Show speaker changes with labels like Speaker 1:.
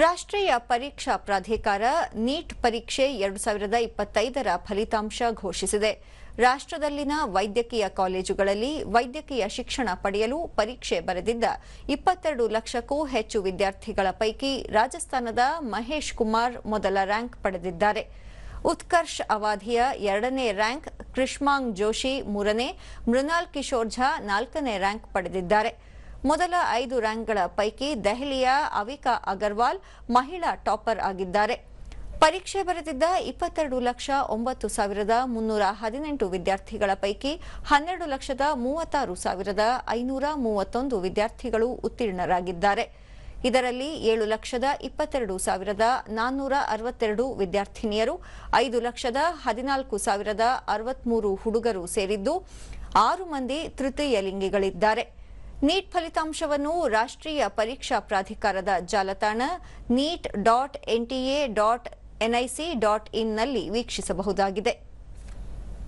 Speaker 1: ರಾಷ್ಟ್ರೀಯ ಪರೀಕ್ಷಾ ಪ್ರಾಧಿಕಾರ ನೀಟ್ ಪರೀಕ್ಷೆ ಎರಡು ಸಾವಿರದ ಇಪ್ಪತ್ತೈದರ ಫಲಿತಾಂಶ ಘೋಷಿಸಿದೆ. ರಾಷ್ಟ್ರದಲ್ಲಿನ ವೈದ್ಯಕೀಯ ಕಾಲೇಜುಗಳಲ್ಲಿ ವೈದ್ಯಕೀಯ ಶಿಕ್ಷಣ ಪಡೆಯಲು ಪರೀಕ್ಷೆ ಬರೆದಿದ್ದ ಇಪ್ಪತ್ತೆರಡು ಲಕ್ಷಕ್ಕೂ ಹೆಚ್ಚು ವಿದ್ಯಾರ್ಥಿಗಳ ಪೈಕಿ ರಾಜಸ್ಥಾನದ ಮಹೇಶ್ ಕುಮಾರ್ ಮೊದಲ ರ್ಯಾಂಕ್ ಪಡೆದಿದ್ದಾರೆ. ಉತ್ಕರ್ಷ್ ಅವಾಧಿಯ ಎರಡನೇ ರ್ಯಾಂಕ್ ಕೃಷ್ಮಾಂಗ್ ಜೋಶಿ ಮೂರನೇ ಮೃನಾಲ್ ಕಿಶೋರ್ ಝಾ ನಾಲ್ಕನೇ ರ್ಯಾಂಕ್ ಪಡೆದಿದ್ದಾರೆ. ಮೊದಲ ಐದು ರ್ಯಾಂಕ್ಗಳ ಪೈಕಿ ದೆಹಲಿಯ ಅವಿಕಾ ಅಗರ್ವಾಲ್ ಮಹಿಳಾ ಟಾಪರ್ ಆಗಿದ್ದಾರೆ. ಪರೀಕ್ಷೆ ಬರೆದಿದ್ದ ಇಪ್ಪತ್ತೆರಡು ಲಕ್ಷ ಒಂಬತ್ತು ಸಾವಿರದ ಮುನ್ನೂರ ಹದಿನೆಂಟು ವಿದ್ಯಾರ್ಥಿಗಳ ಪೈಕಿ ಹನ್ನೆರಡು ಲಕ್ಷದ ಮೂವತ್ತಾರು ಸಾವಿರದ ಐನೂರ ಮೂವತ್ತೊಂದು ವಿದ್ಯಾರ್ಥಿಗಳು ಉತ್ತೀರ್ಣರಾಗಿದ್ದಾರೆ. ಇದರಲ್ಲಿ ಏಳು ಲಕ್ಷದ ಇಪ್ಪತ್ತೆರಡು ಸಾವಿರದ ನಾನ್ನೂರ ಅರವತ್ತೆರಡು ವಿದ್ಯಾರ್ಥಿನಿಯರು, ಐದು ಲಕ್ಷದ ಹದಿನಾಲ್ಕು ಸಾವಿರದ ಅರವತ್ಮೂರು ಹುಡುಗರು ಸೇರಿದ್ದು ಆರು ಮಂದಿ ತೃತೀಯ ಲಿಂಗಿಗಳಿದ್ದಾರೆ. ನೀಟ್ ಫಲಿತಾಂಶವನ್ನು ರಾಷ್ಟ್ರೀಯ ಪರೀಕ್ಷಾ ಪ್ರಾಧಿಕಾರದ ಜಾಲತಾಣ NEET dot NTA dot NIC dot ಇನ್ನಲ್ಲಿ ವೀಕ್ಷಿಸಬಹುದಾಗಿದೆ.